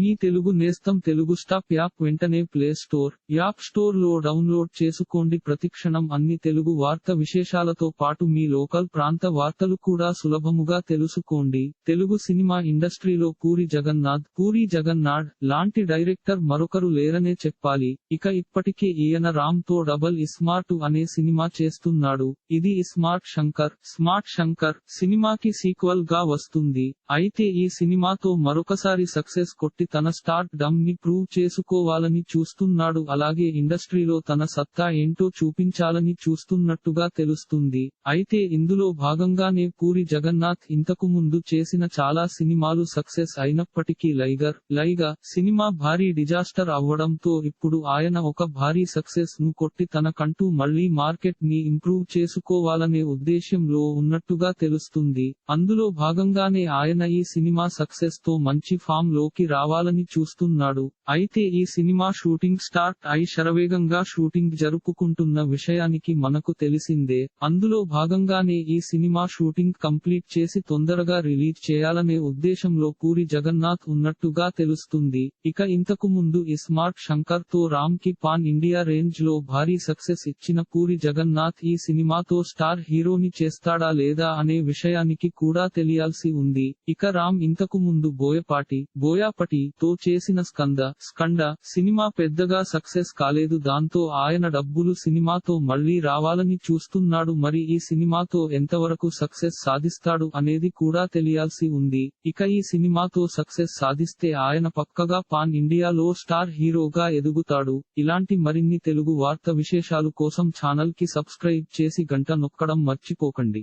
మీ తెలుగు నేస్తం Telugu stop app వెంటనే play store app స్టోర్లో డౌన్లోడ్ చేసుకోండి. ప్రతిక్షణం అన్ని తెలుగు వార్త విశేషాలతో పాటు మీ లోకల్ ప్రాంత వార్తలు కూడా సులభముగా తెలుసుకోండి. తెలుగు సినిమా ఇండస్ట్రీలో పూరి జగన్నాథ్ పూరి జగన్నాథ్ లాంటి డైరెక్టర్ మరొకరు లేరనే చెప్పాలి. ఇక ఇప్పటికే ఈయన రామ్తో డబల్ ఇస్మార్ట్ అనే సినిమా చేస్తున్నాడు. ఇది ఇస్మార్ట్ శంకర్ స్మార్ట్ శంకర్ సినిమాకి సీక్వల్గా వస్తుంది. అయితే ఈ సినిమాతో మరొకసారి సక్సెస్ కొట్టి తన స్టార్ట్ డమ్ని ప్రూవ్ చేసుకోవాలని చూస్తున్నాడు. అలాగే ఇండస్ట్రీలో తన సత్తా ఏంటో చూపించాలని చూస్తున్నట్టుగా తెలుస్తుంది. అయితే ఇందులో భాగంగానే పూరి జగన్నాథ్ ఇంతకు ముందు చేసిన చాలా సినిమాలు సక్సెస్ అయినప్పటికీ లైగర్ లైగా సినిమా భారీ డిజాస్టర్ అవ్వడంతో ఇప్పుడు ఆయన ఒక భారీ సక్సెస్ను కొట్టి తనకంటూ మళ్ళీ మార్కెట్ని ఇంప్రూవ్ చేసుకోవాలనే ఉద్దేశ్యంలో ఉన్నట్టుగా తెలుస్తుంది. అందులో భాగంగానే ఆయన ఈ సినిమా సక్సెస్తో మంచి ఫామ్లోకి రావాలని చూస్తున్నాడు. అయితే ఈ సినిమా షూటింగ్ స్టార్ట్ అయి శరవేగంగా షూటింగ్ జరుపుకుంటున్న విషయానికి మనకు తెలిసిందే. అందులో భాగంగానే ఈ సినిమా షూటింగ్ కంప్లీట్ చేసి తొందరగా రిలీజ్ చేయాలనే ఉద్దేశంలో పూరి జగన్నాథ్ ఉన్నట్టుగా తెలుస్తుంది. ఇక ఇంతకు ముందు ఇస్మార్ట్ శంకర్తో రామ్కి పాన్ ఇండియా రేంజ్లో భారీ సక్సెస్ ఇచ్చిన పూరి జగన్నాథ్ ఈ సినిమాతో స్టార్ హీరోని చేస్తాడా లేదా అనే విషయానికి కూడా తెలియాల్సి ఉంది. ఇక రామ్ ఇంతకు ముందు బోయపాటి బోయాపటి తో చేసిన స్కంద స్కండ సినిమా పెద్దగా సక్సెస్ కాలేదు. దాంతో ఆయన డబ్బులు సినిమాతో మళ్ళీ రావాలని చూస్తున్నాడు. మరి ఈ సినిమాతో ఎంతవరకు సక్సెస్ సాధిస్తాడు అనేది కూడా తెలియాల్సి ఉంది. ఇక ఈ సినిమాతో సక్సెస్ సాధిస్తే ఆయన పక్కగా పాన్ ఇండియాలో స్టార్ హీరోగా ఎదుగుతాడు. ఇలాంటి మరిన్ని తెలుగు వార్త విశేషాలు కోసం ఛానల్కి సబ్స్క్రైబ్ చేసి గంట నొక్కడం మర్చిపోకండి.